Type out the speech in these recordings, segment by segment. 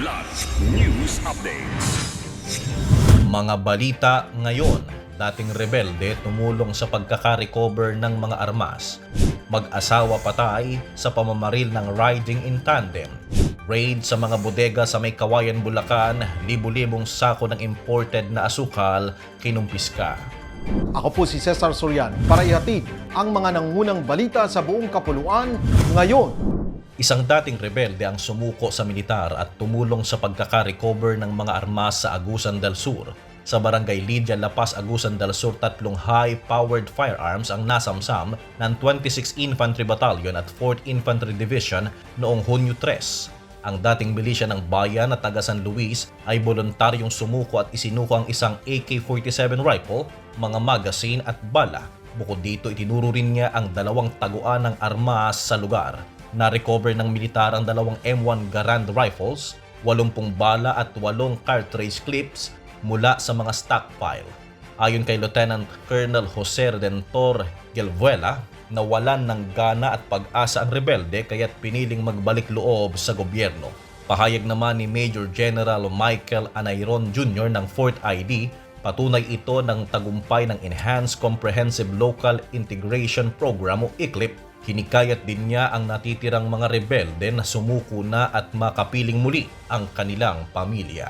Kidlat News Updates. Mga balita ngayon, dating rebelde tumulong sa pagkaka-recover ng mga armas. Mag-asawa patay sa pamamaril ng riding in tandem. Raid sa mga bodega sa may Kawayan, Bulacan, libu-libong sako ng imported na asukal kinumpiska. Ako po si Cesar Sorian para ihatid ang mga nangunang balita sa buong kapuluan ngayon. Isang dating rebelde ang sumuko sa militar at tumulong sa pagkaka-recover ng mga armas sa Agusan del Sur. Sa barangay Lydia La Paz, Agusan del Sur, tatlong high-powered firearms ang nasamsam ng 26 Infantry Battalion at 4th Infantry Division noong Hunyo 3. Ang dating milisya ng bayan na taga San Luis ay voluntaryong sumuko at isinuko ang isang AK-47 rifle, mga magazine at bala. Bukod dito, itinuro rin niya ang dalawang taguan ng armas sa lugar. Na-recover ng militar ang dalawang M1 Garand rifles, 80 bala at 8 cartridge clips mula sa mga stockpile. Ayon kay Lieutenant Colonel Jose Redentor Gelvuela, nawalan ng gana at pag-asa ang rebelde kaya't piniling magbalik loob sa gobyerno. Pahayag naman ni Major General Michael Anayron Jr. ng 4th ID, patunay ito ng tagumpay ng Enhanced Comprehensive Local Integration Program o ICLIP Hinikayat din niya ang natitirang mga rebelde na sumuko na at makapiling muli ang kanilang pamilya.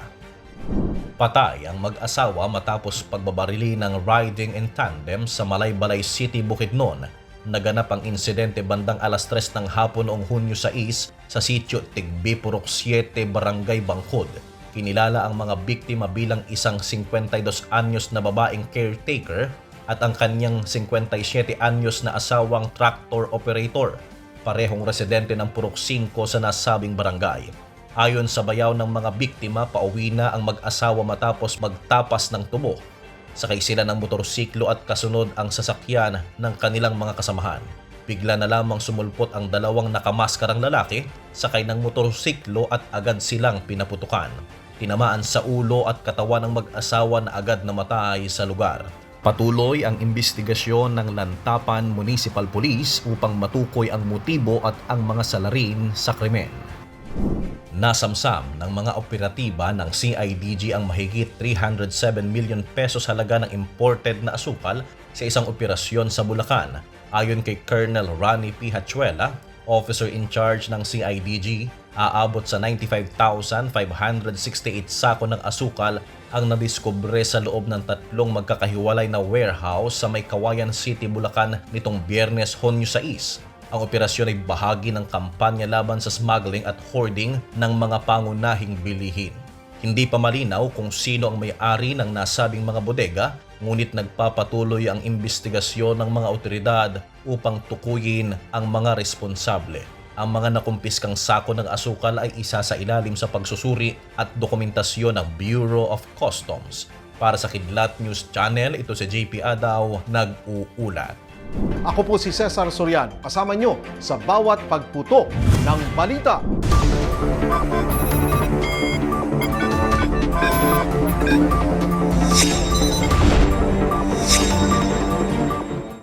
Patay ang mag-asawa matapos pagbabarili ng riding in tandem sa Malaybalay City, Bukidnon. Naganap ang insidente bandang alas 3 ng hapon noong Hunyo 6 sa sitio Tigbi Purok 7, Barangay Bangkod. Kinilala ang mga biktima bilang isang 52 anyos na babaeng caretaker at ang kanyang 57 anyos na asawang tractor operator, parehong residente ng Purok 5 sa nasabing barangay. Ayon sa bayaw ng mga biktima, pauwi na ang mag-asawa matapos magtapas ng tubo. Sakay sila ng motorsiklo at kasunod ang sasakyan ng kanilang mga kasamahan. Bigla na lamang sumulpot ang dalawang nakamaskarang lalaki, sakay ng motorsiklo at agad silang pinaputukan. Tinamaan sa ulo at katawan ng mag-asawa na agad namatay sa lugar. Patuloy ang investigasyon ng Lantapan Municipal Police upang matukoy ang motibo at ang mga salarin sa krimen. Nasamsam ng mga operatiba ng CIDG ang mahigit 307 million pesos halaga ng imported na asukal sa isang operasyon sa Bulacan. Ayon kay Colonel Ronnie P. Hachuela, officer in charge ng CIDG, aabot sa 95,568 sako ng asukal ang nadiskubre sa loob ng tatlong magkakahiwalay na warehouse sa may Kawayan City, Bulacan nitong Biyernes, Honyo 6. Ang operasyon ay bahagi ng kampanya laban sa smuggling at hoarding ng mga pangunahing bilihin. Hindi pa malinaw kung sino ang may-ari ng nasabing mga bodega, ngunit nagpapatuloy ang investigasyon ng mga otoridad upang tukuyin ang mga responsable. Ang mga nakumpiskang sako ng asukal ay isa sa ilalim sa pagsusuri at dokumentasyon ng Bureau of Customs. Para sa Kidlat News Channel, ito si JP Adaw, nag-uulat. Ako po si Cesar Sorian, kasama nyo sa bawat pagputo ng balita.